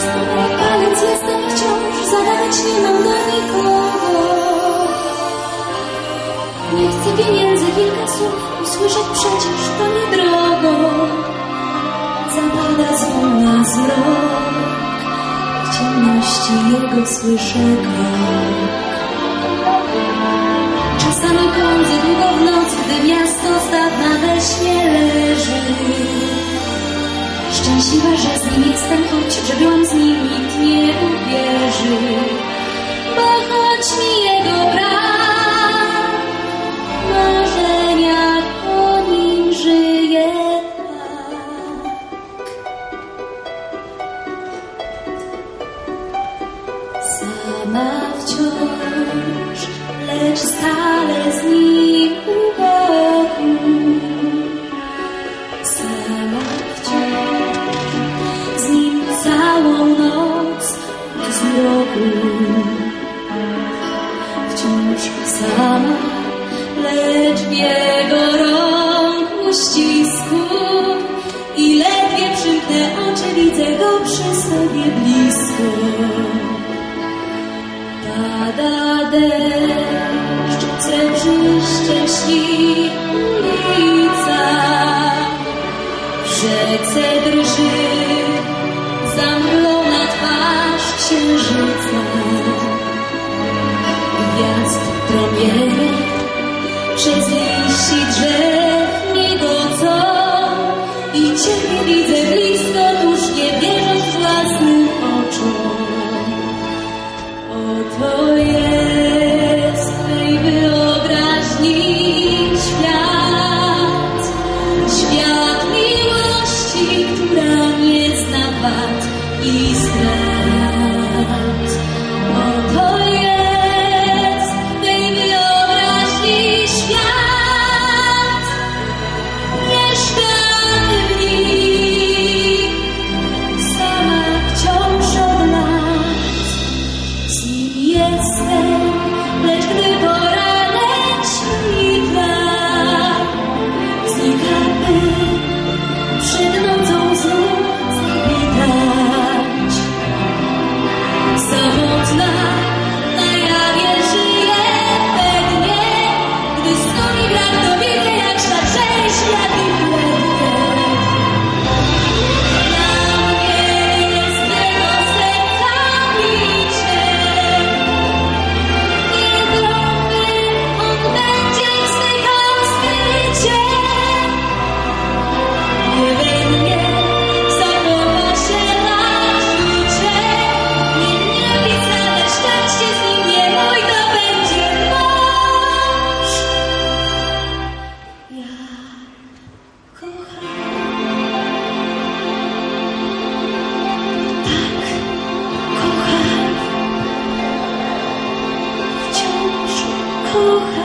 Stary palec jestem wciąż, zagadać nie mam do nikogo. Nie chcę pieniędzy, kilka słów usłyszeć przecież to nie drogo. Zapada złą nas rok, w ciemności jego słyszę krok. Czasami kądzę długo w noc, gdy miasto stad na we Szczęśliwa, że z nim jestem, choć że byłam z nim, nikt nie uwierzy. Bo choć mi jego brak, marzenia po nim żyje tak. Sama wciąż, lecz stale z nim u. zmroku. Wciąż sama, lecz w jego rąk uścisku. I ledwie przymknę oczy, widzę go przy sobie blisko. Pada deszcz, srebrzyście śni ulica. W rzece drży księżyca. Gwiazd promienie Przez liści drzew migocą I Ciebie widzę blisko Tuż nie wierząc własnym oczom Oto you